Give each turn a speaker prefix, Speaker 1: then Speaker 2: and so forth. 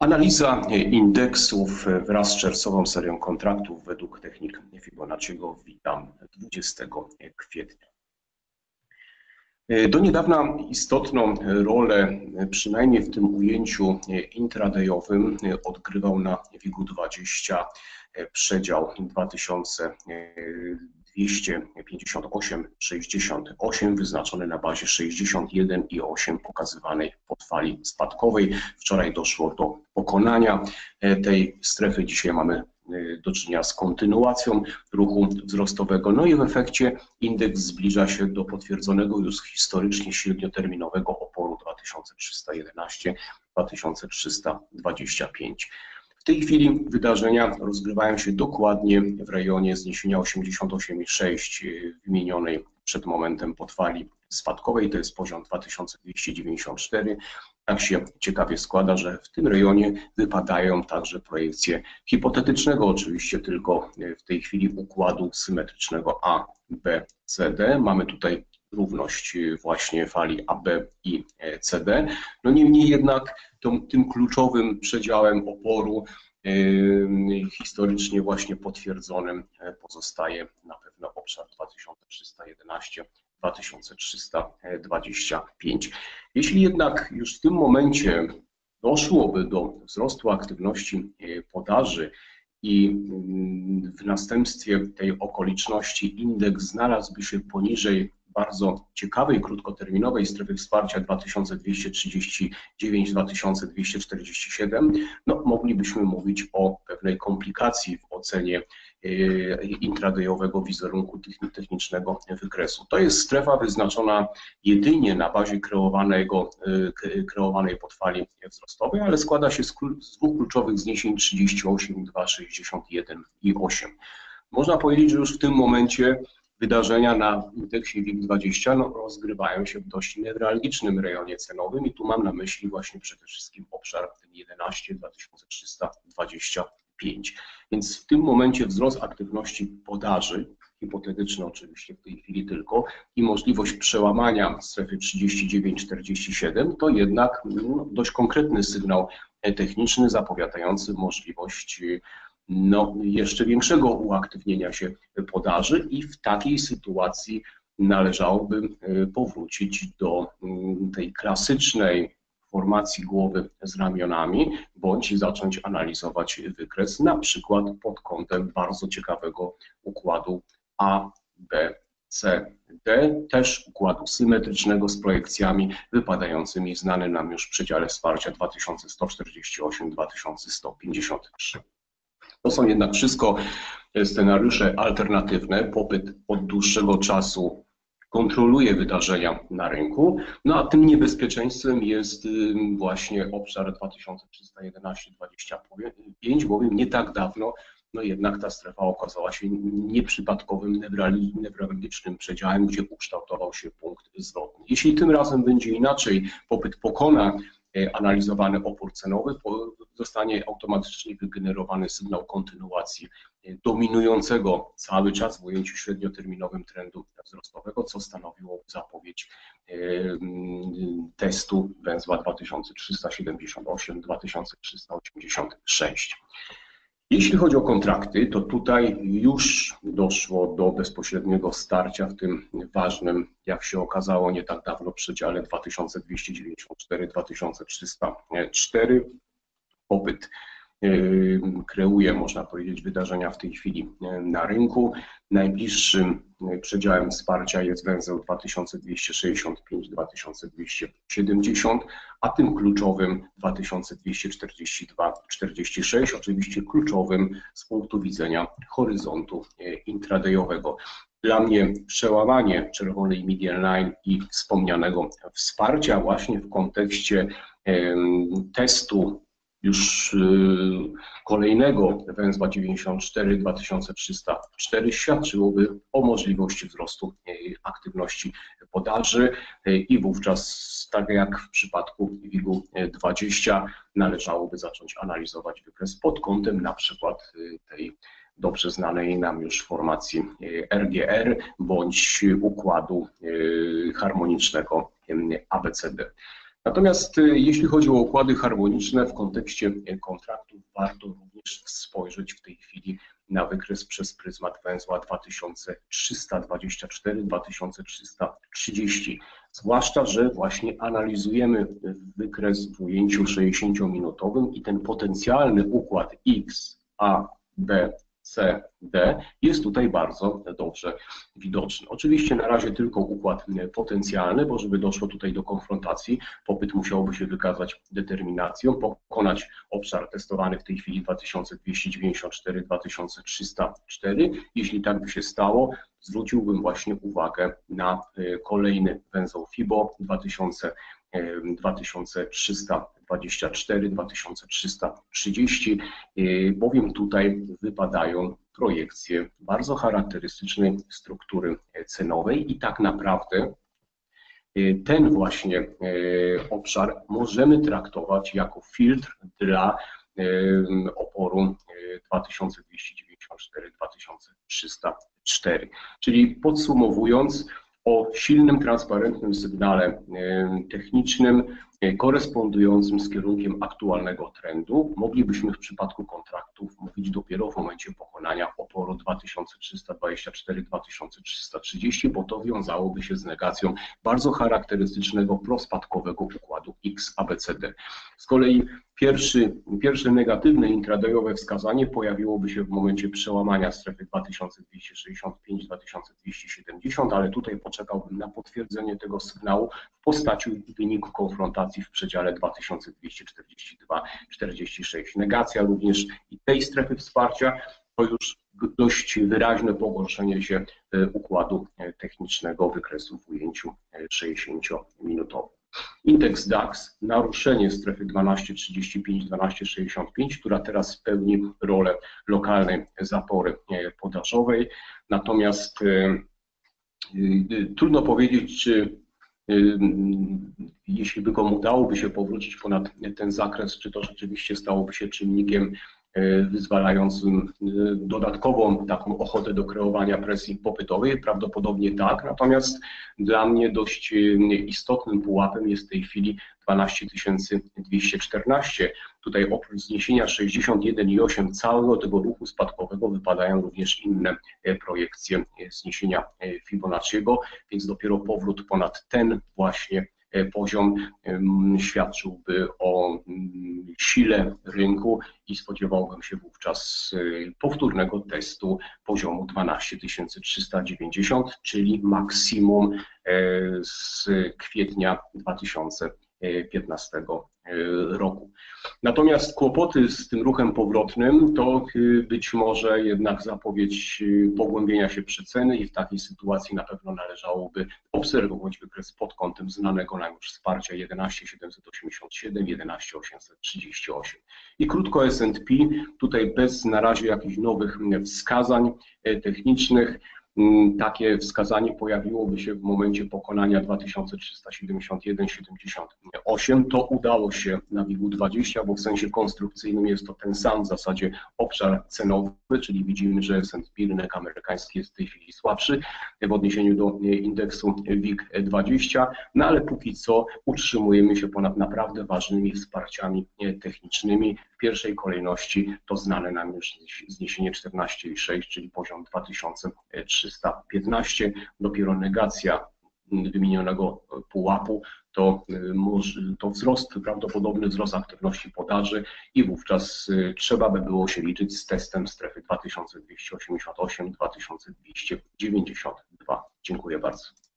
Speaker 1: Analiza indeksów wraz z czerwcową serią kontraktów według technik Fibonacciego witam 20 kwietnia. Do niedawna istotną rolę, przynajmniej w tym ujęciu intradayowym, odgrywał na WIG-20 przedział 2258,68 wyznaczony na bazie 61,8 pokazywanej pod fali spadkowej. Wczoraj doszło do pokonania tej strefy. Dzisiaj mamy do czynienia z kontynuacją ruchu wzrostowego. No i w efekcie indeks zbliża się do potwierdzonego już historycznie średnioterminowego oporu 2311-2325. W tej chwili wydarzenia rozgrywają się dokładnie w rejonie zniesienia 88,6 wymienionej przed momentem podfali spadkowej, to jest poziom 2294. Tak się ciekawie składa, że w tym rejonie wypadają także projekcje hipotetycznego, oczywiście tylko w tej chwili układu symetrycznego A, B, C, D. Mamy tutaj równość właśnie fali AB i CD. No niemniej jednak tą, tym kluczowym przedziałem oporu historycznie właśnie potwierdzonym pozostaje na pewno obszar 2311 2325. Jeśli jednak już w tym momencie doszłoby do wzrostu aktywności podaży i w następstwie tej okoliczności indeks znalazłby się poniżej bardzo ciekawej, krótkoterminowej strefy wsparcia 2239-2247, no, moglibyśmy mówić o pewnej komplikacji w ocenie e, intradayowego wizerunku technicznego wykresu. To jest strefa wyznaczona jedynie na bazie kreowanego, e, kreowanej podfali wzrostowej, ale składa się z dwóch kluczowych zniesień 38, 2, 61 i 8. Można powiedzieć, że już w tym momencie wydarzenia na indeksie WIG20 no, rozgrywają się w dość newralgicznym rejonie cenowym i tu mam na myśli właśnie przede wszystkim obszar ten 11 2325. Więc w tym momencie wzrost aktywności podaży, hipotetyczny oczywiście w tej chwili tylko, i możliwość przełamania strefy 39-47 to jednak no, dość konkretny sygnał techniczny zapowiadający możliwość no, jeszcze większego uaktywnienia się podaży i w takiej sytuacji należałoby e, powrócić do mm, tej klasycznej formacji głowy z ramionami, bądź zacząć analizować wykres na przykład pod kątem bardzo ciekawego układu A, B, C, D, też układu symetrycznego z projekcjami wypadającymi znany nam już w przedziale wsparcia 2148-2153. To są jednak wszystko scenariusze alternatywne. Popyt od dłuższego czasu kontroluje wydarzenia na rynku, no a tym niebezpieczeństwem jest właśnie obszar 2311-25, bowiem nie tak dawno no jednak ta strefa okazała się nieprzypadkowym newralgicznym przedziałem, gdzie ukształtował się punkt zwrotny. Jeśli tym razem będzie inaczej, popyt pokona E, analizowany opór cenowy, zostanie automatycznie wygenerowany sygnał kontynuacji dominującego cały czas w ujęciu średnioterminowym trendu wzrostowego, co stanowiło zapowiedź testu węzła 2378-2386. Jeśli chodzi o kontrakty, to tutaj już doszło do bezpośredniego starcia w tym ważnym, jak się okazało nie tak dawno, przedziale 2294-2304. Popyt kreuje, można powiedzieć, wydarzenia w tej chwili na rynku. Najbliższym przedziałem wsparcia jest węzeł 2265-2270, a tym kluczowym 2242-46, oczywiście kluczowym z punktu widzenia horyzontu intradayowego. Dla mnie przełamanie czerwonej median line i wspomnianego wsparcia właśnie w kontekście testu już y, kolejnego węzła 94 2304 świadczyłoby o możliwości wzrostu y, aktywności podaży y, i wówczas, tak jak w przypadku WIG-u 20, należałoby zacząć analizować wykres pod kątem na przykład tej dobrze znanej nam już formacji RGR bądź układu harmonicznego ABCD. Natomiast y, jeśli chodzi o układy harmoniczne w kontekście kontraktów, warto również spojrzeć w tej chwili na wykres przez pryzmat węzła 2324-2330. Zwłaszcza, że właśnie analizujemy wykres w ujęciu 60-minutowym i ten potencjalny układ X, A, B, C, D jest tutaj bardzo dobrze widoczny. Oczywiście na razie tylko układ potencjalny, bo żeby doszło tutaj do konfrontacji, popyt musiałby się wykazać determinacją, pokonać obszar testowany w tej chwili 2294-2304. Jeśli tak by się stało, zwróciłbym właśnie uwagę na e, kolejny węzeł FIBO 2000 2324, 2330, e, bowiem tutaj wypadają projekcje bardzo charakterystycznej struktury cenowej i tak naprawdę e, ten właśnie e, obszar możemy traktować jako filtr dla oporu 2294-2304. Czyli podsumowując, o silnym, transparentnym sygnale technicznym korespondującym z kierunkiem aktualnego trendu. Moglibyśmy w przypadku kontraktów mówić dopiero w momencie pokonania oporu 2324-2330, bo to wiązałoby się z negacją bardzo charakterystycznego prospadkowego układu X ABCD. Z kolei Pierwszy, pierwsze negatywne intradayowe wskazanie pojawiłoby się w momencie przełamania strefy 2265-2270, ale tutaj poczekałbym na potwierdzenie tego sygnału w postaci wyniku konfrontacji w przedziale 2242-46. Negacja również i tej strefy wsparcia już dość wyraźne pogorszenie się e, układu e, technicznego wykresu w ujęciu 60-minutowym. E, Indeks DAX, naruszenie strefy 12,35-12,65, która teraz pełni rolę lokalnej zapory podażowej. Natomiast trudno powiedzieć, czy jeśli by komu udałoby się powrócić ponad ten zakres, czy to rzeczywiście stałoby się czynnikiem E, wyzwalającym e, dodatkową taką ochotę do kreowania presji popytowej? Prawdopodobnie tak, natomiast dla mnie dość e, istotnym pułapem jest w tej chwili 12 214. Tutaj oprócz zniesienia 61,8 całego tego ruchu spadkowego wypadają również inne projekcje zniesienia Fibonacciego, więc dopiero powrót ponad ten właśnie poziom świadczyłby o sile rynku i spodziewałbym się wówczas e, powtórnego testu poziomu 12390, czyli maksimum e, z kwietnia 2015 roku. Natomiast kłopoty z tym ruchem powrotnym to y, być może jednak zapowiedź y, pogłębienia się przeceny i w takiej sytuacji na pewno należałoby obserwować wykres pod kątem znanego nam już wsparcia 11787, 11838. I krótko S&P, tutaj bez na razie jakichś nowych wskazań e, technicznych, takie wskazanie pojawiłoby się w momencie pokonania 2371-78. To udało się na WIG-20, bo w sensie konstrukcyjnym jest to ten sam w zasadzie obszar cenowy, czyli widzimy, że S&P, rynek amerykański jest w tej chwili słabszy w odniesieniu do indeksu WIG-20, no ale póki co utrzymujemy się ponad naprawdę ważnymi wsparciami technicznymi. Pierwszej kolejności to znane nam już zniesienie 14,6, czyli poziom 2300 315, dopiero negacja wymienionego pułapu to, y, to wzrost, prawdopodobny wzrost aktywności podaży i wówczas y, trzeba by było się liczyć z testem strefy 2288-2292. Dziękuję bardzo.